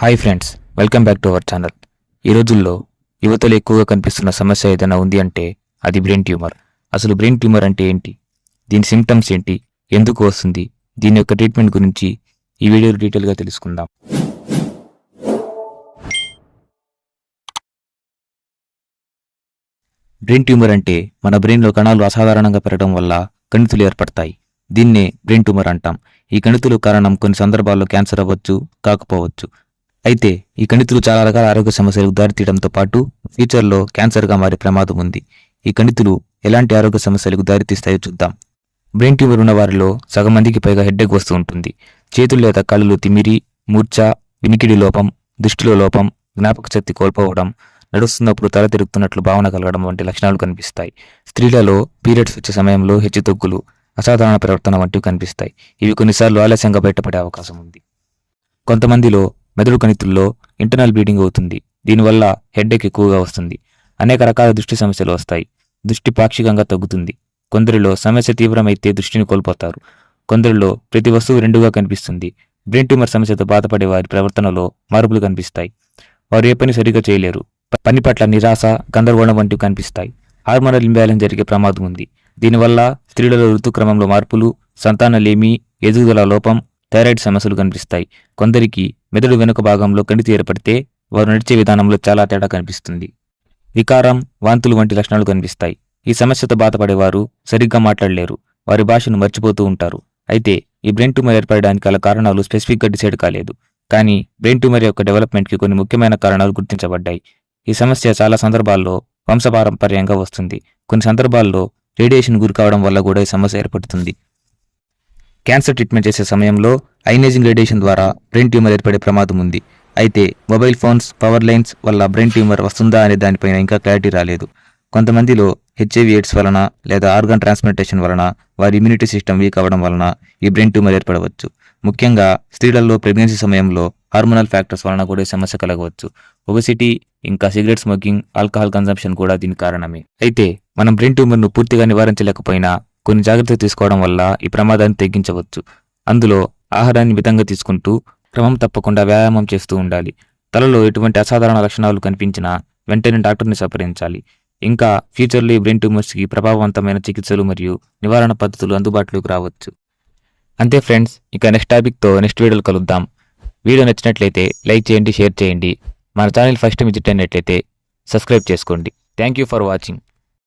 Hi friends welcome back to our channel ఈ రోజుల్లో యువతలో ఎక్కువగా కనిపిస్తున్న సమస్య ఏదైనా ఉంది అంటే అది బ్రెయిన్ ట్యూమర్ అసలు బ్రెయిన్ ట్యూమర్ అంటే ఏంటి? దీని సిమ్టమ్స్ ఏంటి? ఎందుకు వస్తుంది? దీని యొక్క ట్రీట్మెంట్ గురించి ఈ వీడియో డీటెయిల్గా తెలుసుకుందాం. బ్రెయిన్ ట్యూమర్ అంటే మన బ్రెయిన్లో కణాలు అసాధారణంగా పెరగడం వల్ల కణితులు ఏర్పడతాయి. దీన్నే బ్రెయిన్ ట్యూమర్ అంటాం. ఈ కణితులు కారణం కొన్ని సందర్భాల్లో క్యాన్సర్ అవ్వచ్చు కాకపోవచ్చు. అయితే ఈ కణితులు చాలా రకాల ఆరోగ్య సమస్యలకు దారితీయడంతో పాటు ఫ్యూచర్లో క్యాన్సర్గా మారే ప్రమాదం ఉంది. ఈ కణితులు ఎలాంటి ఆరోగ్య సమస్యలకు దారితీస్తాయో చూద్దాం. బ్రెయిన్ ట్యూమర్ ఉన్న వారిలో సగం మందికి పైగా హెడ్డేక్ వస్తూ ఉంటుంది. చేతులు లేదా కళ్ళు తిమిరి మూర్ఛ వినికిడి లోపం దృష్టిలో లోపం జ్ఞాపక శక్తి కోల్పోవడం నడుస్తున్నప్పుడు తల తిరుగుతున్నట్లు భావన కలగడం వంటి లక్షణాలు కనిపిస్తాయి. స్త్రీలలో పీరియడ్స్ వచ్చే సమయంలో హెచ్చుతగ్గులు అసాధారణ ప్రవర్తన వంటివి కనిపిస్తాయి. ఇవి కొన్నిసార్లు ఆలస్యంగా బయటపడే అవకాశం ఉంది. కొంతమందిలో మెదడు కణితుల్లో ఇంటర్నల్ బ్లీడింగ్ అవుతుంది. దీనివల్ల హెడ్ఏక్ ఎక్కువగా వస్తుంది. అనేక రకాల దృష్టి సమస్యలు వస్తాయి. దృష్టి పాక్షికంగా తగ్గుతుంది. కొందరిలో సమస్య తీవ్రమైతే దృష్టిని కోల్పోతారు. కొందరిలో ప్రతి వస్తువు రెండుగా కనిపిస్తుంది. బ్రెయిన్ ట్యూమర్ సమస్యతో బాధపడే వారి ప్రవర్తనలో మార్పులు కనిపిస్తాయి. వారు ఏ పని సరిగా చేయలేరు. పని పట్ల నిరాశ గందరగోళం వంటివి కనిపిస్తాయి. హార్మోనల్ ఇంబ్యాలెన్స్ జరిగే ప్రమాదం ఉంది. దీనివల్ల స్త్రీలలో ఋతుక్రమంలో మార్పులు సంతానలేమి ఎదుగుదల లోపం థైరాయిడ్ సమస్యలు కనిపిస్తాయి. కొందరికి మెదడు వెనుక భాగంలో కణితి ఏర్పడితే వారు నడిచే విధానంలో చాలా తేడా కనిపిస్తుంది. వికారం వాంతులు వంటి లక్షణాలు కనిపిస్తాయి. ఈ సమస్యతో బాధపడేవారు సరిగ్గా మాట్లాడలేరు. వారి భాషను మర్చిపోతూ ఉంటారు. అయితే ఈ బ్రెయిన్ ట్యూమర్ ఏర్పడడానికి గల కారణాలు స్పెసిఫిక్గా డిసైడ్ కాలేదు. కానీ బ్రెయిన్ ట్యూమర్ యొక్క డెవలప్మెంట్కి కొన్ని ముఖ్యమైన కారణాలు గుర్తించబడ్డాయి. ఈ సమస్య చాలా సందర్భాల్లో వంశపారంపర్యంగా వస్తుంది. కొన్ని సందర్భాల్లో రేడియేషన్ గురి కావడం వల్ల కూడా ఈ సమస్య ఏర్పడుతుంది. క్యాన్సర్ ట్రీట్మెంట్ చేసే సమయంలో ఐనేజింగ్ రేడియేషన్ ద్వారా బ్రెయిన్ ట్యూమర్ ఏర్పడే ప్రమాదం ఉంది. అయితే మొబైల్ ఫోన్స్ పవర్ లైన్స్ వల్ల బ్రెయిన్ ట్యూమర్ వస్తుందా అనే దానిపైన ఇంకా క్లారిటీ రాలేదు. కొంతమందిలో హెచ్ఐవి ఎయిడ్స్ వలన లేదా ఆర్గాన్ ట్రాన్స్ప్లాంటేషన్ వలన వారి ఇమ్యూనిటీ సిస్టమ్ వీక్ అవ్వడం వలన ఈ బ్రెయిన్ ట్యూమర్ ఏర్పడవచ్చు. ముఖ్యంగా స్త్రీలలో ప్రెగ్నెన్సీ సమయంలో హార్మోనల్ ఫ్యాక్టర్స్ వలన కూడా సమస్య కలగవచ్చు. ఒబెసిటీ ఇంకా సిగరెట్ స్మోకింగ్ ఆల్కహాల్ కన్సంప్షన్ కూడా దీని కారణమే. అయితే మనం బ్రెయిన్ ట్యూమర్ను పూర్తిగా నివారించలేకపోయినా కొన్ని జాగ్రత్తలు తీసుకోవడం వల్ల ఈ ప్రమాదాన్ని తగ్గించవచ్చు. అందులో ఆహారాన్ని మితంగా తీసుకుంటూ క్రమం తప్పకుండా వ్యాయామం చేస్తూ ఉండాలి. తలలో ఎటువంటి అసాధారణ లక్షణాలు కనిపించినా వెంటనే డాక్టర్ని సంప్రదించాలి. ఇంకా ఫ్యూచర్లో ఈ బ్రెయిన్ ట్యూమర్స్కి ప్రభావవంతమైన చికిత్సలు మరియు నివారణ పద్ధతులు అందుబాటులోకి రావచ్చు. అంతే ఫ్రెండ్స్ ఇక నెక్స్ట్ టాపిక్తో నెక్స్ట్ వీడియోలు కలుద్దాం. వీడియో నచ్చినట్లయితే లైక్ చేయండి షేర్ చేయండి. మన ఛానల్ ఫస్ట్ విజిట్ అయినట్లయితే సబ్స్క్రైబ్ చేసుకోండి. Thank you for watching.